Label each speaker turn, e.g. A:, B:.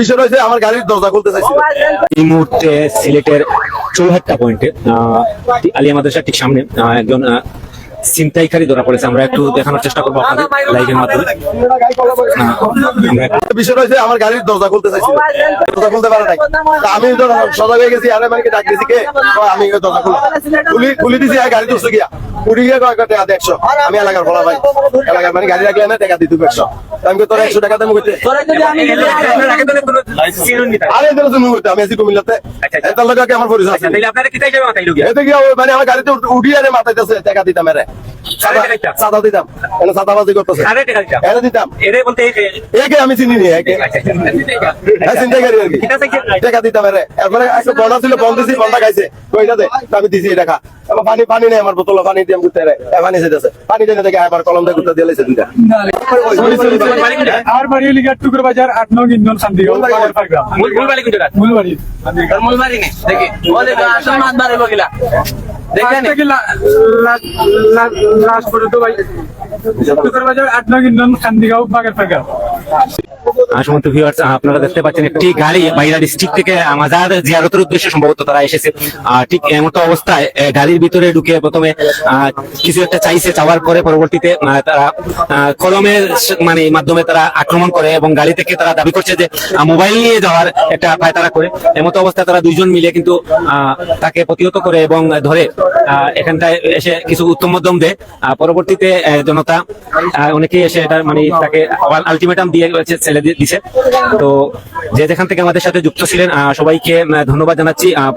A: বিষয় রয়েছে আমার গাড়ির দরজা খুলতে চাইছিল।
B: এই মুহূর্তে সিলেটের চৌহাট্টা পয়েন্টে আলিয়া মাদ্রাসার ঠিক সামনে একজন ছিনতাইকারী ধরা পড়েছে। আমরা একটু দেখানোর চেষ্টা করব আপনাদের লাইভের মাধ্যমে।
A: বিষয় রয়েছে আমার গাড়ির দরজা খুলতে চাইছিল। দরজা খুলতে পারে নাই। তা আমি সজাগ হয়ে গেছি আরে মানে ডাক দিয়েছি কে? আমি দরজা খুলি খুলি দিছি আর গাড়ি তুলছে গিয়া। কয় টাকা আমি এলাকার বলা ভাই। এলাকার মানে গাড়ি রাখলে না টাকা দিতে একশো তা আমি কই, তোর একশো টাকা দেবো কইতে? আরে এদের তুমি করতে আমি আছি কুমিল্লাতে। এত লোককে আমার পরিচয় আছে? এতে কি মানে আমার গাড়িতে উঠ- উঠিয়ে আরে মাথাইতেছে টাকা দিতাম এরে। সাদা- সাদা দিতাম। এনে সাদাবাজি করতেছে। এনে দিতাম। একে আমি চিনি নি একে। হ্যাঁ চিন্তাই করি আর কি। টাকা দিতাম এরে। এরপরে একটা বন্ডা ছিল বন্ধ দিছি বন্ডা খাইছে। কইটা দে আমি দিছি এই টাকা এবার পানি পানি নেই আমার বোতলে পানি দিয়ে ঘুরতে রে পানি চাইতেছে পানি দিয়ে দেখে আবার কলম দিয়ে ঘুরতে দিয়ে লাইছে দুইটা
C: আর বাড়ি হলি গিয়া টুকুর বাজার আট নং ইন্দন শান্তিগঞ্জ
A: কোন বাড়ি?
C: পাওয়ার গ্রাম মূলবাড়ি আজ থেকে লা- লা- লা- লাস্ট পর্যন্ত ভাই টুকুর বাজার আট নং ইন্দন শান্তিগাঁও বাগের গ্রাম
B: আহ, সমস্ত ভিউয়ার্স আপনারা দেখতে পাচ্ছেন একটি গাড়ি বাইরা ডিস্ট্রিক্ট থেকে মাজার জিয়ারতের উদ্দেশ্যে সম্ভবত তারা এসেছে। ঠিক এমতো অবস্থায় গাড়ির ভিতরে ঢুকে প্রথমে কিছু একটা চাইছে, চাওয়ার পরে পরবর্তীতে তারা কলমের মানে মাধ্যমে তারা আক্রমণ করে এবং গাড়ি থেকে তারা দাবি করছে যে মোবাইল নিয়ে যাওয়ার একটা পায়তারা করে। এমতো অবস্থায় তারা দুইজন মিলে কিন্তু তাকে প্রতিহত করে এবং ধরে এখানটায় এসে কিছু উত্তম মধ্যম দেয়। পরবর্তীতে জনতা অনেকেই এসে এটা মানে তাকে আলটিমেটাম দিয়ে হচ্ছে দিছে তো যে যেখান থেকে আমাদের সাথে যুক্ত ছিলেন সবাইকে ধন্যবাদ জানাচ্ছি।